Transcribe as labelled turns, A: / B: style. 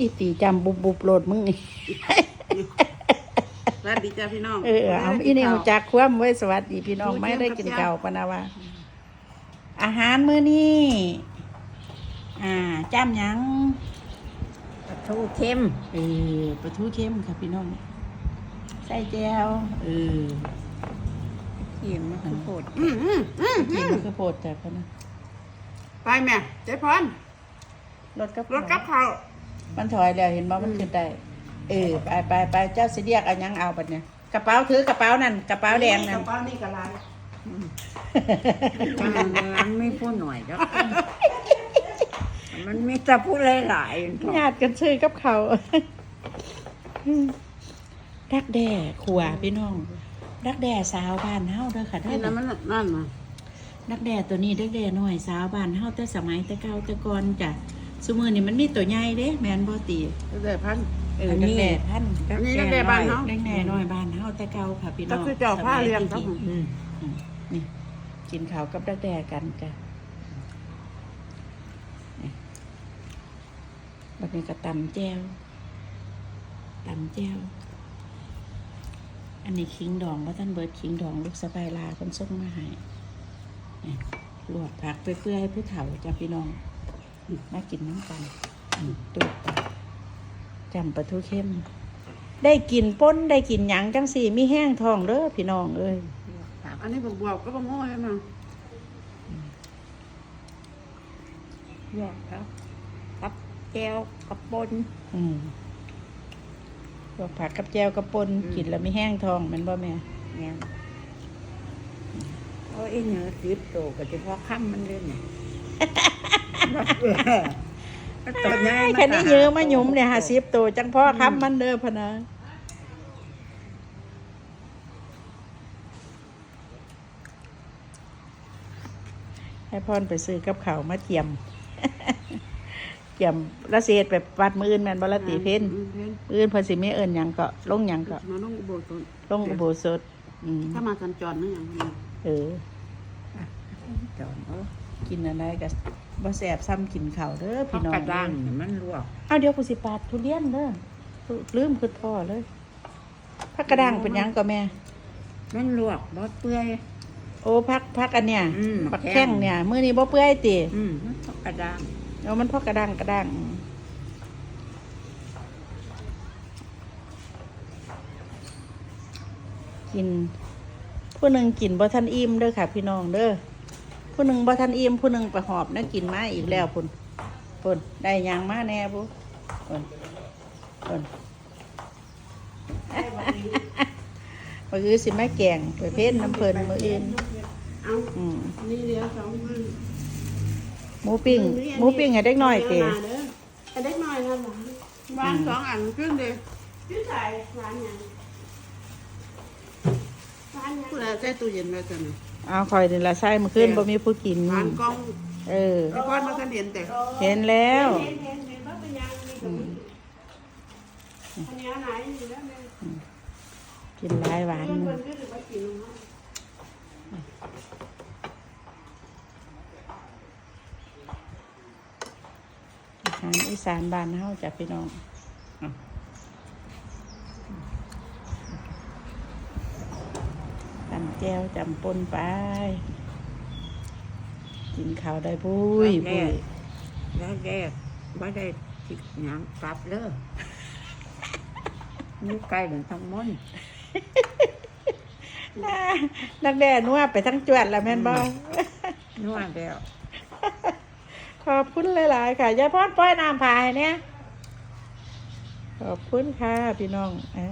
A: อีตีจำบุบบุบโหลดมึงนี่
B: สวัสดีจ้าพี่น้อง
A: เออเอาอีนี่หูจักความไว้สวัสดีพี่น้องไม่ได้กินเก่าวปะนะว่า อาหารมื้อนี้อ่าจ้ำหยัง
C: ปลาทูเค็ม
A: เออปลาทูเค็มค่ะพี่น้องใส่แจวเออ
C: เค็มมะขือโพด
B: อืมอืมอืม
A: กินข้าวโพดแต่พะนะ
B: ไปแม่เจ๊พร
A: รถกับ
B: รถกับข้าว
A: มันถอยแล้วเห็นบ่มันขึ้นได้ เออไปไปไปเจ้าสิเรียกเอาหยังเอาบัดเนี่ยกระเป๋าถือกระเป๋านั่นกระเป๋าแดงนั่
B: ก
A: น
B: ระเป๋านี่กระไร
C: มันไม่พูดหน่อยแล้วมันมีแต่พูดหลายๆ
A: ญาติกันซื้อกับเขาวดักแด่ขัวพี่น้องดักแด่สาวบ้านเฮาเด้อค่ะเด้
B: นี่
A: อ
B: นะมันนั่นมา
A: ดักแด่ตัวนี้ดักแด่น้อยสาวบ้านเฮาแต่สมัยแต่เก่าแต่ก่อนจ้ะ ซุมื้อนี้มันมีตัวใหญ่เด้ แม่นบ่ตี
B: เจ๊พัน
A: เออดักแด่พันธุ์
B: อันนี้ดักแด่บ้านเฮา
A: ดักแด่น้อยบ้านเฮาแต่เก่าค่ะพี่น้
B: ก็
A: อง
B: คือเจ้าผ้าเลี้ยงครับ
A: สมัย
B: ผม
A: ตะกี้อืมนี่ กินข้าวกับดักแด่กันจ้ะนี่บัดนี้ก็ตำแจ่วตำแจ่วอันนี้คิงดองว่าท่านเบิร์ดคิงดองลูกสะใภ้ลาเพิ่นส่งมาให้นี่ลวกผักไปเปื่อยๆผู้เฒ่าจ้ะพี่น้อง มากินน้ำกันอืมตูดไปจำปลาทูเข้ม ได้กินป้นได้กินหยังจังสี่มีแห้งทองเด้อพี่น้องเอ้ย
B: อันนี้บวกบวกก็บะโม่ให้มัน
C: แยกครับกับแก้วกับปน
A: อืมลวกผักกับแจวกับปนกินแล้วมีแห้งทองแมันบ่แม่
C: เนี่ยโอ้ยเนื้อติดโตก็เฉพาะค่ำมันเลยเนี่ย ตัวใหญ่
A: แค่นี้เยอะมาหยุมเนี่ยหาสิบตัวจังพ่อครับมันเด้อพะนะให้พรไปซื้อกับเขาวมาเจียม เจียมละเศษแบบวัดมืออื่นแม่นบ่ละตีเพ้น
B: อืมเพน
A: มื้ออื่นเพิ่นสิไม่เอิ้นหยังก็ลงหยังก็
B: มาลงอุโบสถ
A: ลงอุโบสถอืม
B: ถ้ามาสัญจรนั่นอย่างนี้
A: เออ
C: จอนเออ
A: กินอะไรก็บ่แซ่บซ้ำกินข้าวเด้อ
C: พั
A: พี่
C: ก
A: น้อง
C: กระด้างเนี่ยมันลวก
A: เอาเดี๋ยวกูสิปาดทุเรียนเด้อลืมคือพ่อเลยผักกระด้างเป็นหยังก็แม่
C: มันลวกบดเปื่อย
A: โอ้พักพักอันเนี้ย
C: อืม
A: ผัก
C: แข้
A: แข้ง
C: ง
A: เนี่ยมื้อนี้บ่เปื่อยติ
C: อืมมันพักกระด้าง
A: เอามันพอกกระด้างกระด้างกินผู้หนึ่งกินบ่ทันอิ่มเด้อค่ะ พี่น้องเด้อ ผู้หนึ่งบ่ทันอิ่มผู้หนึ่งไปหอบนะกินมาอีกแล้วพุ่นพุ่นได้หยังมาแน่พุ่นพุ่นพุ่นมืออนสิมาแกงไปเพชรน้ำเพลินมืออื่น
B: เอา
A: อืม
B: นี่เหลือสองพัน
A: หมูปิ้งหมูปิ้งให้เด็กน้อยเตะ
B: ให้เด็กน้อยนั่นหรอวางสองอันครึ่งเดียวชื่อใส่ร้านยังร้านยัง แล้วใส่ตู้เย็นไว้กัน
A: เอาคอยนี่ละใช่มือขึ้นบ่มีผู้กิน
B: ร้านกล้อง
A: เออ
B: ไอ้ก้อนมากันเห็นแต่
A: เห็นแล้ว
B: เห็นเห็นเห็นว่าเป็นยังมีกับมีอันนี้อันไหนอยู่แล้วแม่
A: กินหลายหวาน
B: เพื่อนคนก็ถือว่ากินลงมา
A: อาหารอีสานบ้านเฮาจ้ะพี่น้อง ตำแก้วจำปนไป กินข้าวได้บุยบุย
C: แล้วแรกไม่ได้ติดหยังกลับเลยนี่ไกลเหมือนทั้งมน
A: นักแด่นัวไปทั้งจวดแล้วแม่นบ่
C: นวดแล้ว
A: ขอบคุณหลายๆค่ะยายพรป้อยน้ำพายเนี่ยขอบคุณค่ะ พี่น้องอะ